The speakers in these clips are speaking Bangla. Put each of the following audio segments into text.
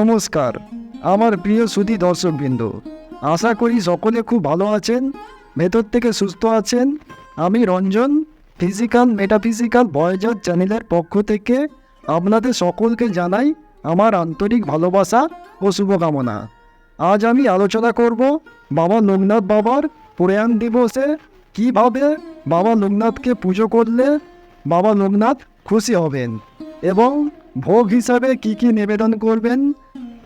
নমস্কার। আমার প্রিয় সুধী দর্শকবৃন্দ, আশা করি সকলে খুব ভালো আছেন, ভেতর থেকে সুস্থ আছেন। আমি রঞ্জন ফিজিক্যাল মেটাফিজিক্যাল ভয়েজার চ্যানেলের পক্ষ থেকে আপনাদের সকলকে জানাই আমার আন্তরিক ভালোবাসা ও শুভকামনা। আজ আমি আলোচনা করব বাবা লোকনাথ বাবার প্রয়াণ দিবসে কীভাবে বাবা লোকনাথকে পুজো করলে বাবা লোকনাথ খুশি হবেন এবং ভোগ হিসাবে কি কি নিবেদন করবেন?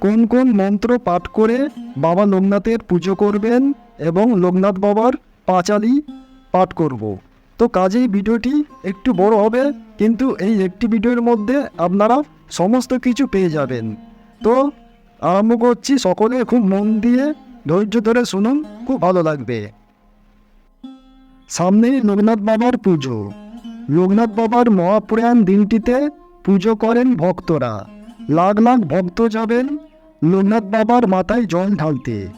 কোন কোন মন্ত্র পাঠ করে বাবা লোকনাথের পুজো করবেন এবং লোকনাথ বাবার পাঁচালি পাঠ করব? তো কাজেই ভিডিওটি একটু বড় হবে, কিন্তু এই একটি ভিডিওর মধ্যে আপনারা সমস্ত কিছু পেয়ে যাবেন। তো আরম্ভ করছি, সকলে খুব মন দিয়ে ধৈর্য ধরে শুনুন, খুব ভালো লাগবে। সামনেই লোকনাথ বাবার পুজো। লোকনাথ বাবার মহাপ্রয়াণ দিনটিতে পুজো করেন ভক্তরা। লাখ লাখ ভক্ত যাবেন লোকনাথ বাবার মাথায় জল ঢালতে।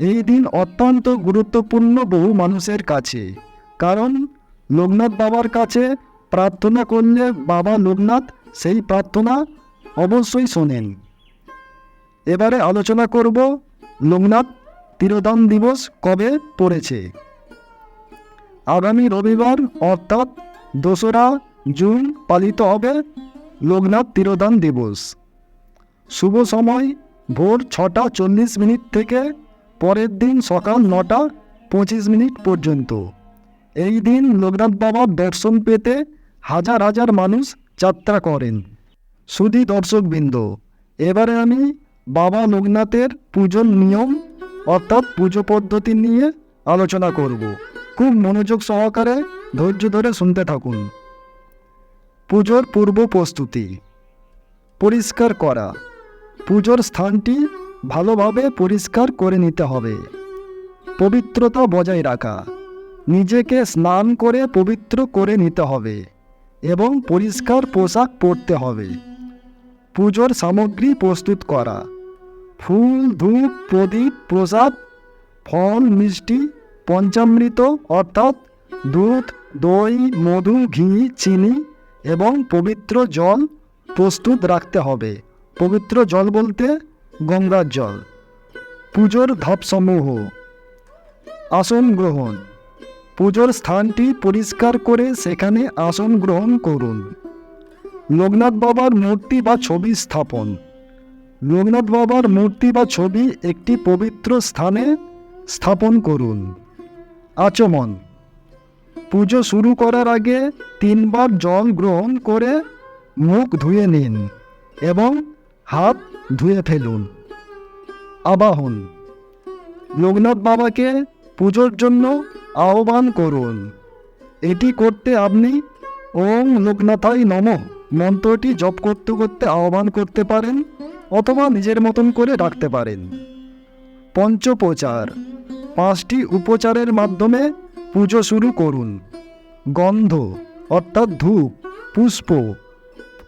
এই দিন অত্যন্ত গুরুত্বপূর্ণ বহু মানুষের কাছে। কারণ লোকনাথ বাবার কাছে প্রার্থনা করলে বাবা লোকনাথ সেই প্রার্থনা অবশ্যই শোনেন। এবারে আলোচনা করব লোকনাথ তিরোধান দিবস কবে পড়েছে। আগামী রবিবার অর্থাৎ দোসরা জুন পালিত হবে লোকনাথ তিরোধান দিবস। শুভ সময়, ভোর ছটা চল্লিশ মিনিট থেকে পরের দিন সকাল নটা পঁচিশ মিনিট পর্যন্ত। এই দিন লোকনাথ বাবার দর্শন পেতে হাজার হাজার মানুষ যাত্রা করেন। সুধী দর্শকবৃন্দ, এবারে আমি বাবা লোকনাথের পুজোর নিয়ম অর্থাৎ পুজো পদ্ধতি নিয়ে আলোচনা করব। খুব মনোযোগ সহকারে ধৈর্য ধরে শুনতে থাকুন। পুজোর পূর্ব প্রস্তুতি। পরিষ্কার করা। পুজোর স্থানটি ভালোভাবে পরিষ্কার করে নিতে হবে। পবিত্রতা বজায় রাখা। নিজেকে স্নান করে পবিত্র করে নিতে হবে এবং পরিষ্কার পোশাক পরতে হবে। পুজোর সামগ্রী প্রস্তুত করা। ফুল, ধূপ, প্রদীপ, প্রসাদ, ফল, মিষ্টি, পঞ্চামৃত অর্থাৎ দুধ, দই, মধু, ঘি, চিনি এবং পবিত্র জল প্রস্তুত রাখতে হবে। পবিত্র জল বলতে গঙ্গার জল। পুজোর ধাপসমূহ। আসন গ্রহণ। পুজোর স্থানটি পরিষ্কার করে সেখানে আসন গ্রহণ করুন। লোকনাথ বাবার মূর্তি বা ছবি স্থাপন। লোকনাথ বাবার মূর্তি বা ছবি একটি পবিত্র স্থানে স্থাপন করুন। আচমন। পুজো শুরু করার আগে তিনবার জল গ্রহণ করে মুখ ধুয়ে নিন এবং হাত ধুয়ে ফেলুন। আবাহন। লোকনাথ বাবাকে পুজোর জন্য আহ্বান করুন। এটি করতে আপনি ওম লোকনাথাই নম মন্ত্রটি জপ করতে করতে আহ্বান করতে পারেন অথবা নিজের মতন করে রাখতে পারেন। পঞ্চপ্রচার। পাঁচটি উপচারের মাধ্যমে পুজো শুরু করুন। গন্ধ, অর্থাৎ ধূপ, পুষ্প,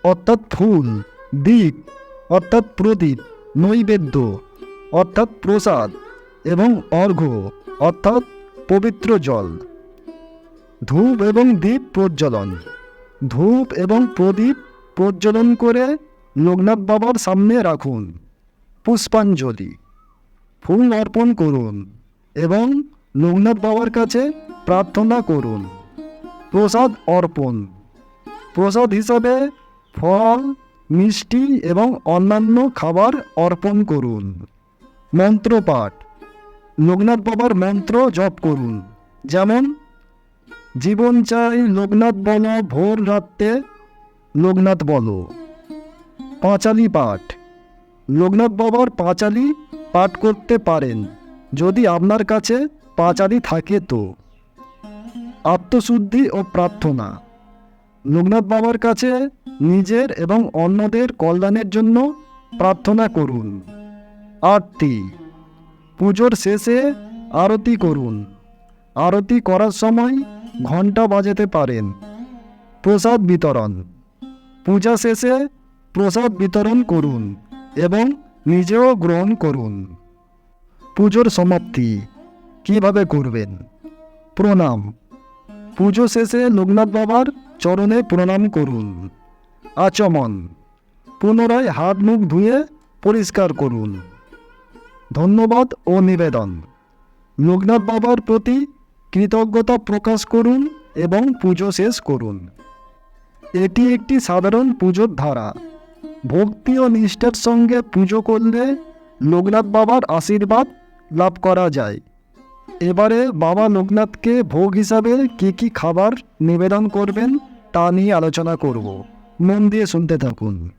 অর্থাৎ ফুল দিক অর্থাৎ প্রদীপ, নৈবেদ্য, অর্থাৎ প্রসাদ এবং অর্ঘ্য, অর্থাৎ পবিত্র জল। ধূপ এবং দ্বীপ প্রজ্বলন। ধূপ এবং প্রদীপ প্রজ্বলন করে লোকনাথ বাবার সামনে রাখুন। পুষ্পাঞ্জলি। ফুল অর্পণ করুন এবং লোকনাথ বাবার কাছে প্রার্থনা করুন। প্রসাদ অর্পণ। প্রসাদ হিসাবে ফল, মিষ্টি এবং অন্যান্য খাবার অর্পণ করুন। মন্ত্রপাঠ। লোকনাথ বাবার মন্ত্র জপ করুন। যেমন, জীবন চাই লোকনাথ বলো, ভোর রাত্রে লোকনাথ বলো। পাঁচালি পাঠ। লোকনাথ বাবার পাঁচালি পাঠ করতে পারেন। যদি আপনার কাছে পাঁচালি থাকে তো। আত্মশুদ্ধি ও প্রার্থনা। লোকনাথ বাবার কাছে নিজের এবং অন্যদের কল্যাণের জন্য প্রার্থনা করুন। আরতি। পুজোর শেষে আরতি করুন। আরতি করার সময় ঘণ্টা বাজাতে পারেন। প্রসাদ বিতরণ। পূজা শেষে প্রসাদ বিতরণ করুন এবং নিজেও গ্রহণ করুন। পুজোর সমাপ্তি। কীভাবে করবেন? প্রণাম। পুজো শেষে লোকনাথ বাবার চরণে প্রণাম করুন। আচমন। পুনরায় হাত মুখ ধুয়ে পরিষ্কার করুন। ধন্যবাদ ও নিবেদন। লোকনাথ বাবার প্রতি কৃতজ্ঞতা প্রকাশ করুন এবং পুজো শেষ করুন। এটি একটি সাধারণ পুজোর ধারা। ভক্তি ও নিষ্ঠার সঙ্গে পুজো করলে লোকনাথ বাবার আশীর্বাদ লাভ করা যায়। এবারে বাবা লোকনাথকে ভোগ হিসাবে কি কি খাবার নিবেদন করবেন তা নিয়ে আলোচনা করব। মন দিয়ে শুনতে থাকুন।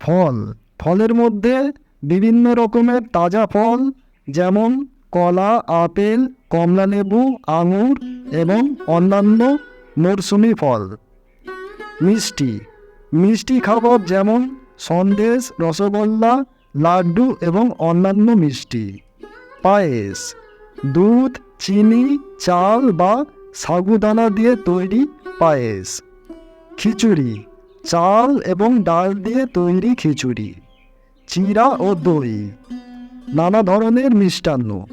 ফল। ফলের মধ্যে বিভিন্ন রকমের তাজা ফল যেমন কলা, আপেল, কমলালেবু, আঙুর এবং অন্যান্য মরশুমি ফল। মিষ্টি। মিষ্টি খাবার যেমন সন্দেশ, রসগোল্লা, লাড্ডু এবং অন্যান্য মিষ্টি। পায়েস। দুধ, চিনি, চাল বা সাগুদানা দিয়ে তৈরি পায়েস। খিচুড়ি, চাল এবং ডাল দিয়ে তৈরি খিচুড়ি, চিরা ও দই। নানা ধরনের মিষ্টান্ন,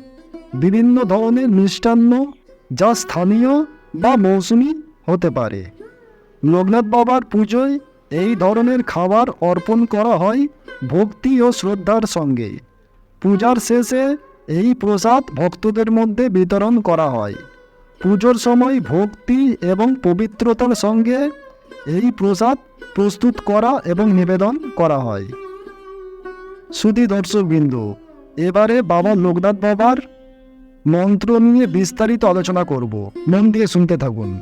বিভিন্ন ধরনের মিষ্টান্ন যা স্থানীয় বা মৌসুমি হতে পারে। লোকনাথ বাবার পুজোয় এই ধরনের খাবার অর্পণ করা হয় ভক্তি ও শ্রদ্ধার সঙ্গে। পূজার শেষে এই প্রসাদ ভক্তদের মধ্যে বিতরণ করা হয়। পুজোর সময় ভক্তি এবং পবিত্রতার সঙ্গে এই প্রসাদ প্রস্তুত করা এবং নিবেদন করা হয়। সুধী দর্শকবিন্দু, এবারে বাবা লোকনাথ বাবার মন্ত্র নিয়ে বিস্তারিত আলোচনা করব। মন দিয়ে শুনতে থাকুন।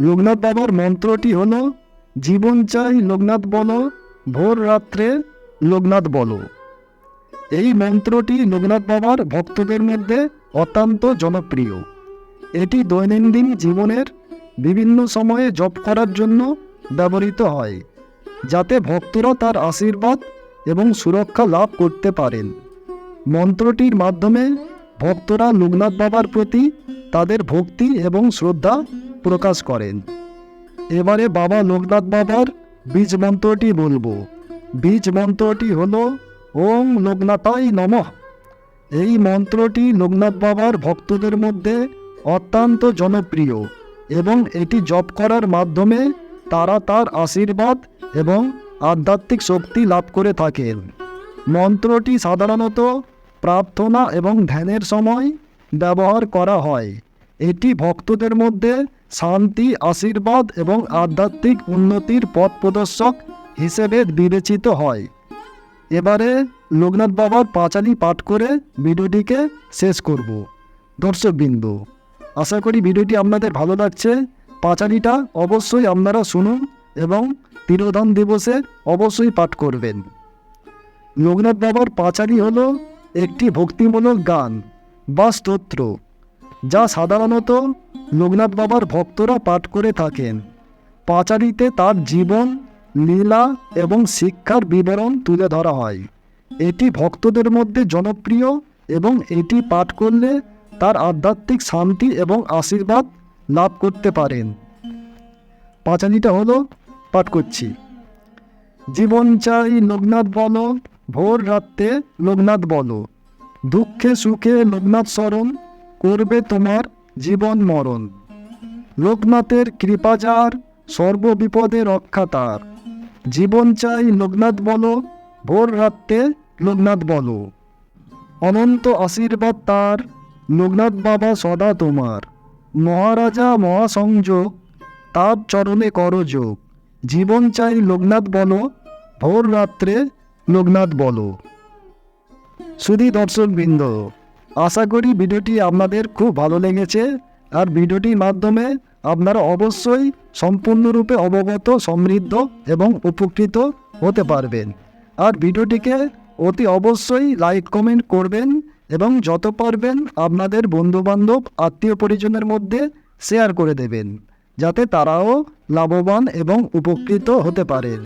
লোকনাথ বাবার মন্ত্রটি হল, জীবন চাই লোকনাথ বলো, ভোর রাত্রে লোকনাথ বলো। এই মন্ত্রটি লোকনাথ বাবার ভক্তদের মধ্যে অত্যন্ত জনপ্রিয়। এটি দৈনন্দিন জীবনের বিভিন্ন সময়ে জপ করার জন্য ব্যবহৃত হয়, যাতে ভক্তরা তার আশীর্বাদ এবং সুরক্ষা লাভ করতে পারেন। মন্ত্রটির মাধ্যমে ভক্তরা লোকনাথ বাবার প্রতি তাদের ভক্তি এবং শ্রদ্ধা প্রকাশ করেন। এবারে বাবা লোকনাথ বাবার বীজ মন্ত্রটি বলব। বীজ মন্ত্রটি হলো ওম লোকনাথাই নমঃ। এই মন্ত্রটি লোকনাথ বাবার ভক্তদের মধ্যে অত্যন্ত জনপ্রিয় এবং এটি জপ করার মাধ্যমে তারা তার আশীর্বাদ এবং আধ্যাত্মিক শক্তি লাভ করে থাকেন। মন্ত্রটি সাধারণত প্রার্থনা এবং ধ্যানের সময় ব্যবহার করা হয়। এটি ভক্তদের মধ্যে শান্তি, আশীর্বাদ এবং আধ্যাত্মিক উন্নতির পথ প্রদর্শক হিসেবে বিবেচিত হয়। এবারে লোকনাথ বাবার পাঁচালি পাঠ করে ভিডিওটিকে শেষ করব। দর্শকবিন্দু, আশা করি ভিডিওটি আপনাদের ভালো লাগছে। পাঁচালিটা অবশ্যই আপনারা শুনুন এবং তিরোধান দিবসে অবশ্যই পাঠ করবেন। লোকনাথ বাবার পাঁচালি হল একটি ভক্তিমূলক গান বা স্তোত্র, যা সাধারণত লোকনাথ বাবার ভক্তরা পাঠ করে থাকেন। পাঁচালিতে তার জীবন লীলা এবং শিক্ষার বিবরণ তুলে ধরা হয়। এটি ভক্তদের মধ্যে জনপ্রিয় এবং এটি পাঠ করলে তার আধ্যাত্মিক শান্তি এবং আশীর্বাদ লাভ করতে পারেন। পাঁচানিটা হলো পাঠ করছি। জীবন চাই লোকনাথ বলো, ভোর রাত্রে লোকনাথ বলো। দুঃখে সুখে লোকনাথ স্মরণ, করবে তোমার জীবন মরণ। লোকনাথের কৃপাজার সর্ববিপদে রক্ষা তার। জীবন চাই লোকনাথ বলো, ভোর রাত্রে লোকনাথ বলো। অনন্ত আশীর্বাদ তার লোকনাথ বাবা সদা তোমার। মহারাজা মহাসংযোগ তার চরণে করযোগ জীবন চাই লোকনাথ বলো, ভোর রাত্রে লোকনাথ বলো। শুধু দর্শকবৃন্দ, আশা করি ভিডিওটি আপনাদের খুব ভালো লেগেছে। আর ভিডিওটির মাধ্যমে আপনারা অবশ্যই সম্পূর্ণরূপে অবগত, সমৃদ্ধ এবং উপকৃত হতে পারবেন। আর ভিডিওটিকে অতি অবশ্যই লাইক, কমেন্ট করবেন এবং যত পারবেন আপনাদের বন্ধুবান্ধব, আত্মীয় পরিজনের মধ্যে শেয়ার করে দেবেন, যাতে তারাও লাভবান এবং উপকৃত হতে পারেন।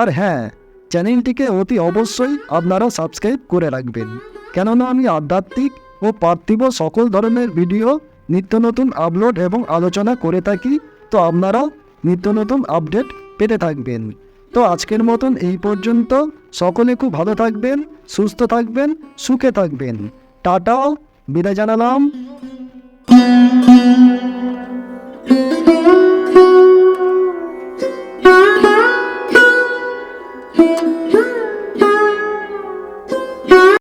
আর হ্যাঁ চ্যানেলটিকে অতি অবশ্যই আপনারা সাবস্ক্রাইব করে রাখবেন। কেননা আমি আধ্যাত্মিক ও পার্থিব সকল ধরনের ভিডিও নিত্য নতুন আপলোড এবং আলোচনা করে থাকি, তো আপনারাও নিত্য নতুন আপডেট পেতে থাকবেন। তো আজকের মতন এই পর্যন্ত। সকলে খুব ভালো থাকবেন, সুস্থ থাকবেন, সুখে থাকবেন। টাটা, বিদায় জানালাম।